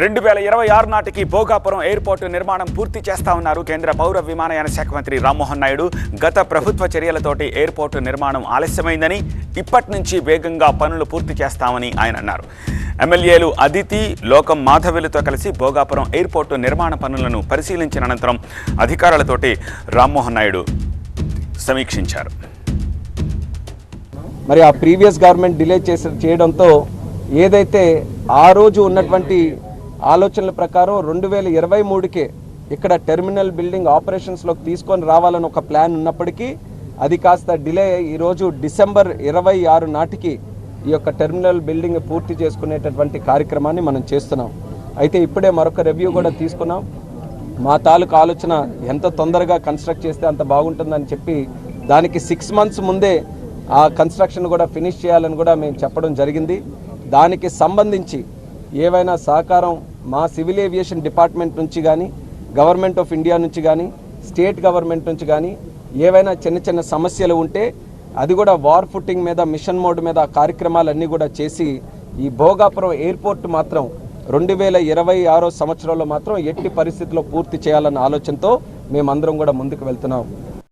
రెండు వేల ఇరవై ఆరు నాటికి భోగాపురం ఎయిర్పోర్టు నిర్మాణం పూర్తి చేస్తా ఉన్నారు కేంద్ర పౌర విమానయాన శాఖ మంత్రి రామ్మోహన్ నాయుడు. గత ప్రభుత్వ చర్యలతోటి ఎయిర్పోర్టు నిర్మాణం ఆలస్యమైందని ఇప్పటి నుంచి వేగంగా పనులు పూర్తి చేస్తామని ఆయన అన్నారు. ఎమ్మెల్యేలు అదితి లోకం మాధవులతో కలిసి భోగాపురం ఎయిర్పోర్టు నిర్మాణ పనులను పరిశీలించిన అనంతరం అధికారులతోటి రామ్మోహన్ నాయుడు సమీక్షించారు. మరి ఆ ప్రీవియస్ గవర్నమెంట్ డిలే చేసి చేయడంతో ఏదైతే ఆ రోజు ఉన్నటువంటి ఆలోచనల ప్రకారం రెండు వేల ఇరవై మూడుకే ఇక్కడ టెర్మినల్ బిల్డింగ్ ఆపరేషన్స్లోకి తీసుకొని రావాలని ఒక ప్లాన్ ఉన్నప్పటికీ అది కాస్త డిలే ఈరోజు డిసెంబర్ ఇరవై ఆరు నాటికి ఈ యొక్క టెర్మినల్ బిల్డింగ్ పూర్తి చేసుకునేటటువంటి కార్యక్రమాన్ని మనం చేస్తున్నాం. అయితే ఇప్పుడే మరొక రివ్యూ కూడా తీసుకున్నాం. మా తాలూకు ఆలోచన ఎంత తొందరగా కన్స్ట్రక్ట్ చేస్తే అంత బాగుంటుందని చెప్పి దానికి సిక్స్ మంత్స్ ముందే ఆ కన్స్ట్రక్షన్ కూడా ఫినిష్ చేయాలని కూడా మేము చెప్పడం జరిగింది. దానికి సంబంధించి ఏవైనా సహకారం మా సివిల్ ఏవియేషన్ డిపార్ట్మెంట్ నుంచి కానీ గవర్నమెంట్ ఆఫ్ ఇండియా నుంచి కానీ స్టేట్ గవర్నమెంట్ నుంచి కానీ ఏవైనా చిన్న చిన్న సమస్యలు ఉంటే అది కూడా వార్ ఫుట్టింగ్ మీద మిషన్ మోడ్ మీద కార్యక్రమాలన్నీ కూడా చేసి ఈ భోగాపురం ఎయిర్పోర్ట్ మాత్రం రెండు వేల ఇరవై ఆరో సంవత్సరంలో మాత్రం ఎట్టి పరిస్థితుల్లో పూర్తి చేయాలన్న ఆలోచనతో మేమందరం కూడా ముందుకు వెళ్తున్నాం.